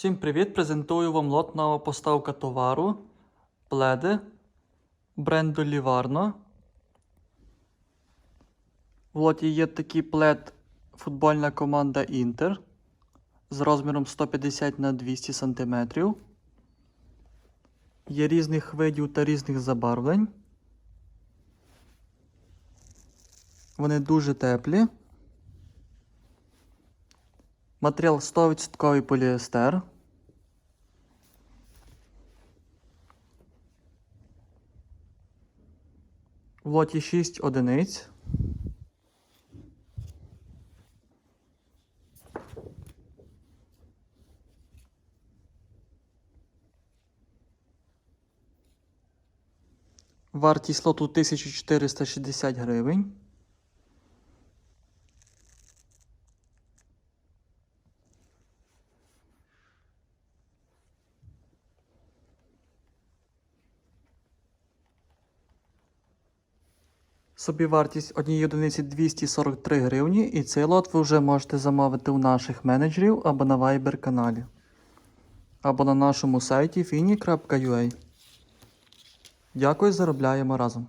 Всім привіт! Презентую вам лот нова поставка товару пледи бренду Livarno. В лоті є такий плед футбольна команда Інтер з розміром 150 на 200 см. Є різних видів та різних забарвлень. Вони дуже теплі. Матеріал 100% поліестер. В лоті 6 одиниць. Вартість лоту 1460 гривень. Собівартість однієї одиниці 243 гривні, і цей лот ви вже можете замовити у наших менеджерів або на Viber каналі, або на нашому сайті fini.ua. Дякую, заробляємо разом.